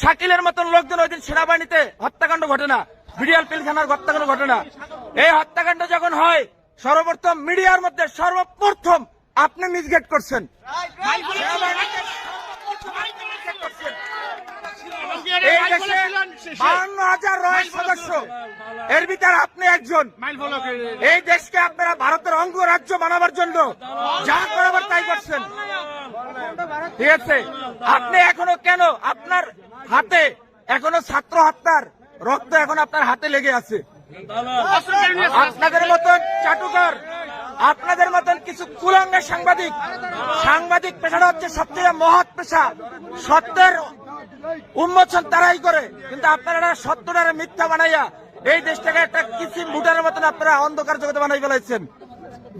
শাকিলের মতন লোকজন ওই দিন সেনাবাহিনীতে হত্যাকাণ্ড ঘটনা বিডিআল পিলখানার হত্যাকাণ্ড ঘটনা এই হত্যাকাণ্ড যখন হয়, সর্বপ্রথম মিডিয়ার মধ্যে সর্বপ্রথম আপনি মিসগেট করছেন। এই দেশকে আপনারা ভারতের অঙ্গ রাজ্য বানাবার জন্য যা করাবার তাই করছেন। ঠিক আছে। আপনি এখনও কেন? আপনার হাতে এখনও ছাত্র হত্যার রক্ত এখন আপনার হাতে লেগে আছে। আপনাদের মতন চাটুকার, আপনাদের মতন কিছু কুলাঙ্গা সাংবাদিক সাংবাদিক পেশাটা হচ্ছে সবচেয়ে মহৎ পেশা। সত্যের উন্মোচন তারাই করে। কিন্তু আপনারা সত্যটারে মিথ্যা বানাইয়া এই দেশটাকে একটা কিসিম ভুটানের মতন আপনারা অন্ধকার জগতে বানাই ফেলাইছেন।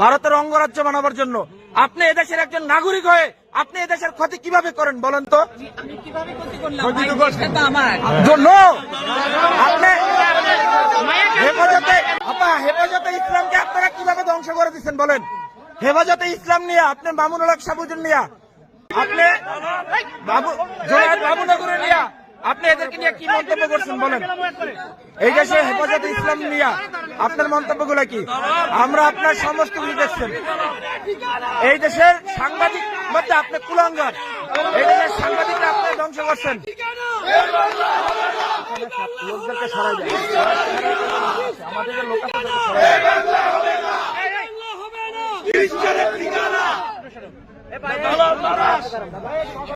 ভারতের অঙ্গরাজ্য বানাবার জন্য। আপনি এদেশের একজন নাগরিক হয়ে আপনি এদেশের ক্ষতি কীভাবে করেন বলেন তো? আপনি হেফাজতে আপা হেফাজতে ইসলামকে আপনারা কীভাবে ধ্বংস করে দিচ্ছেন বলেন? হেফাজতে ইসলাম নিয়ে আপনি মামুনুল হক সাবুদ্দিন নিয়া। আপনি বাবু বাবুনগরে নিয়া। আপনি এদেরকে নিয়ে কি মন্তব্য করছেন বলেন? এই দেশে হেফাজতে ইসলাম নিয়া। আপনার মন্তব্যগুলো কি আমরা আপনার সমস্ত কিছু দেখছেন এই দেশের সাংবাদিক মধ্যে আপনি কুলঙ্গার এই দেশের সাংবাদিকরা আপনি ধ্বংস করছেন লোকদেরকে সরাই যায় আমাদের লোক আছে।